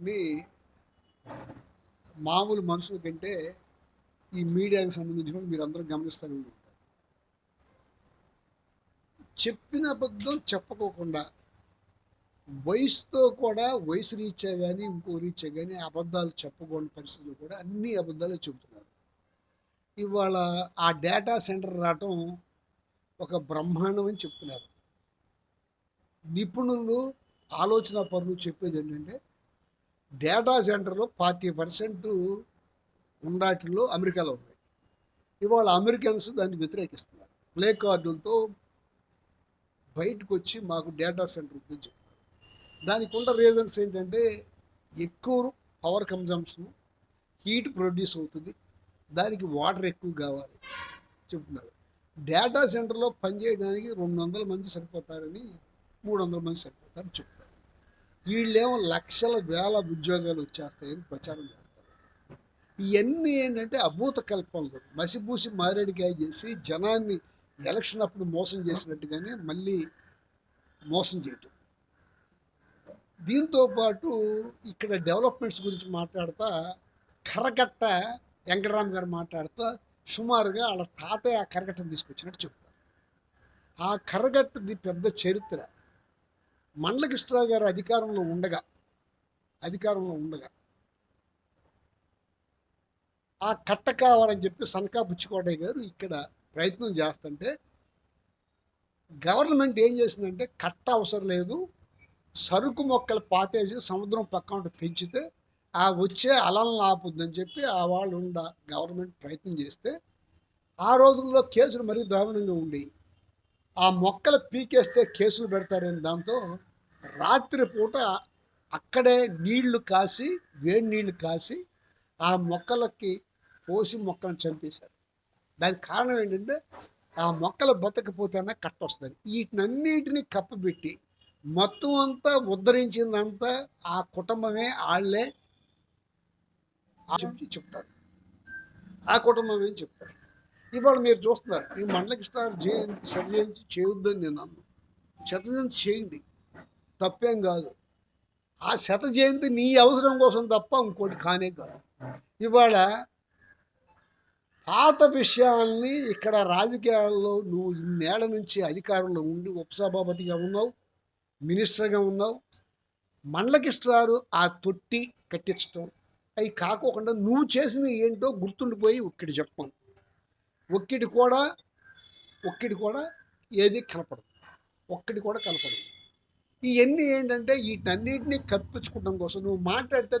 ని మామూలు మనుషుల కంటే ఈ మీడియాకి సంబంధించిన మీరు అందరూ గమనిస్తూనే ఉంటారు చెప్పిన అబద్ధం చెప్పకోకుండా వయసుతో కూడా వయసు రీత్యా కానీ ఇంకో రీత్యా కానీ అబద్ధాలు చెప్పకూడని పరిస్థితులు కూడా అన్ని అబద్ధాలు చెబుతున్నారు. ఇవాళ ఆ డేటా సెంటర్ రావటం ఒక బ్రహ్మాండం అని చెప్తున్నారు. నిపుణులు ఆలోచన పనులు చెప్పేది ఏంటంటే డేటా సెంటర్లో ఫార్టీ పర్సెంట్ ఉండాటిల్లో అమెరికాలో ఉన్నాయి. ఇవాళ అమెరికన్స్ దాన్ని వ్యతిరేకిస్తున్నారు. ప్లే కార్డులతో బయటకు వచ్చి మాకు డేటా సెంటర్ ఉందని చెప్తున్నారు. దానికి ఉన్న రీజన్స్ ఏంటంటే ఎక్కువ పవర్ కన్జంప్షన్ హీట్ ప్రొడ్యూస్ అవుతుంది. దానికి వాటర్ ఎక్కువ కావాలి చెప్తున్నారు. డేటా సెంటర్లో పనిచేయడానికి రెండు వందల మంది సరిపోతారని మూడు వందల మంది సరిపోతారని చెప్తున్నారు. వీళ్ళేమో లక్షల వేల ఉద్యోగాలు వచ్చేస్తాయని ప్రచారం చేస్తారు. ఇవన్నీ ఏంటంటే అభూత కల్పనలు. మసిపూసి మారేడికాయ చేసి జనాన్ని ఎలక్షన్ అప్పుడు మోసం చేసినట్టుగానే మళ్ళీ మోసం చేయటం. దీంతో పాటు ఇక్కడ డెవలప్మెంట్స్ గురించి మాట్లాడతా కరగట్ట వెంకటరామ్ గారు మాట్లాడుతూ సుమారుగా వాళ్ళ తాతయ్య ఆ కరగట్టను తీసుకొచ్చినట్టు చెప్తారు. ఆ కరగట్టది పెద్ద చరిత్ర. మండలకృష్ణరావు గారు అధికారంలో ఉండగా అధికారంలో ఉండగా ఆ కట్ట కావాలని చెప్పి సనకా బుచ్చికోటయ్య గారు ఇక్కడ ప్రయత్నం చేస్తుంటే గవర్నమెంట్ ఏం చేసిందంటే కట్ట అవసరం లేదు సరుకు మొక్కలు పాతేసి సముద్రం పక్కన పెంచితే ఆ వచ్చే అలలను ఆపుద్దని చెప్పి ఆ వాళ్ళు ఉండ గవర్నమెంట్ ప్రయత్నం చేస్తే ఆ రోజుల్లో కేసులు మరీ దారుణంగా ఉండి ఆ మొక్కలు పీకేస్తే కేసులు పెడతారని దాంతో రాత్రిపూట అక్కడే నీళ్ళు కాసి వేడి నీళ్ళు కాసి ఆ మొక్కలకి పోసి మొక్కలను చంపేశారు. దానికి కారణం ఏంటంటే ఆ మొక్కలు బతకపోతేనే కట్ట వస్తుంది. వీటినన్నిటిని కప్పబెట్టి మొత్తం అంతా ఉద్ధరించిందంతా ఆ కుటుంబమే వాళ్ళే చెప్పి చెప్తారు. ఆ కుటుంబమే చెప్తారు. ఇవాళ మీరు చూస్తున్నారు. ఈ మండలకృష్ణ జయంతి శత జయంతి చేయొద్దని నేను అన్నాను శత జయంతి చేయండి. తప్పేం కాదు. ఆ శత జయంతి నీ అవసరం కోసం తప్ప ఇంకోటి కానే కాదు. ఇవాళ పాత విషయాల్ని ఇక్కడ రాజకీయాల్లో నువ్వు ఇన్నేళ్ళ నుంచి అధికారంలో ఉండి ఉపసభాపతిగా ఉన్నావు మినిస్టర్గా ఉన్నావు. మండలకిష్టారు ఆ తొట్టి కట్టించడం అవి కాకోకుండా నువ్వు చేసినవి ఏంటో గుర్తుండిపోయి ఇక్కడ చెప్పాను. ఒక్కటి కూడా ఒక్కటి కూడా ఏది కనపడదు. ఒక్కటి కూడా కనపడదు. ఇవన్నీ ఏంటంటే వీటన్నిటిని కప్పించుకోవడం కోసం నువ్వు మాట్లాడితే